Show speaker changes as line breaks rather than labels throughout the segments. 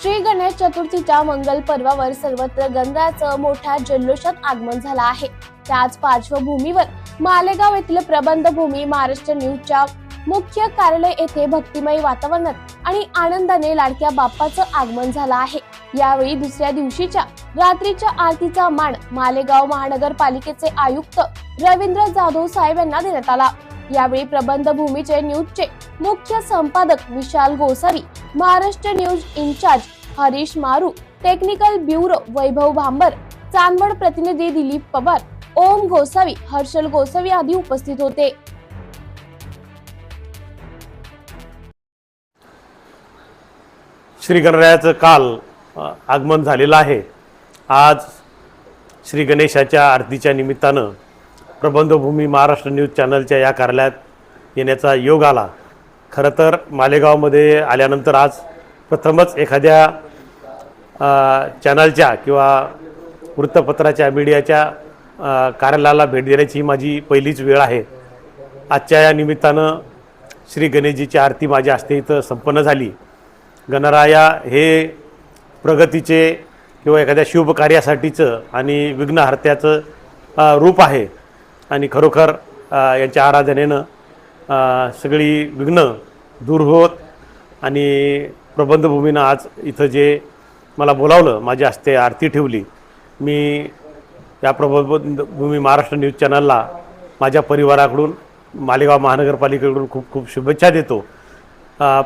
श्री गणेश चतुर्थीच्या मंगल पर्वावर सर्वत्र गंगाचं मोठ्या जल्लोषात आगमन झालं आहे. त्याच पार्श्वभूमीवर मालेगाव येथील प्रबंधभूमी महाराष्ट्र न्यूजच्या मुख्य कार्यालय येथे भक्तिमय वातावरणात आणि आनंदाने लाडक्या बाप्पाचं आगमन झालं आहे. यावेळी दुसऱ्या दिवशीच्या रात्रीच्या आरतीचा मान मालेगाव महानगरपालिकेचे आयुक्त रवींद्र जाधव साहेब यांना देण्यात आला. यावेळी प्रबंधभूमीचे न्यूजचे मुख्य संपादक Vishal Gosavi Maharashtra news incharge Harish Maru technical bureau Vaibhav Bhambar Chandwad प्रतिनिधी दिलीप पवार ओम गोसावी हर्षल गोसावी आदी उपस्थित होते.
श्री गणरायाचं काल आगमन झालेलं आहे. आज श्री गणेशाच्या आरतीच्या निमित्तानं प्रबंधभूमी महाराष्ट्र न्यूज चॅनलच्या या कार्यालयात येण्याचा योग आला. खरं तर मालेगावमध्ये आल्यानंतर आज प्रथमच एखाद्या चॅनलच्या किंवा वृत्तपत्राच्या मीडियाच्या कार्यालयाला भेट देण्याची ही माझी पहिलीच वेळ आहे. आजच्या या निमित्तानं श्री गणेशजीची आरती माझ्या हस्ते इथं संपन्न झाली. गणराया हे प्रगतीचे किंवा एखाद्या शुभ कार्यासाठीचं आणि विघ्नहर्त्याचं रूप आहे. आणि खरोखर यांच्या आराधनेनं सगळी विघ्न दूर होत आणि प्रबंधभूमीनं आज इथं जे मला बोलावलं माझ्या हस्ते आरती ठेवली मी या प्रबंधभूमी महाराष्ट्र न्यूज चॅनलला माझ्या परिवाराकडून मालेगाव महानगरपालिकेकडून खूप खूप शुभेच्छा देतो.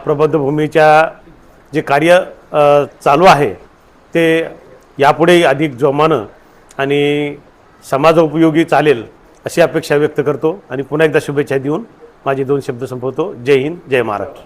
प्रबंधभूमीच्या जे कार्य चालू आहे ते यापुढेही अधिक जोमानं आणि समाजोपयोगी चालेल अशी अपेक्षा व्यक्त करतो आणि पुन्हा एकदा शुभेच्छा देऊन माझे दोन शब्द संपवतो. जय हिंद जय महाराष्ट्र.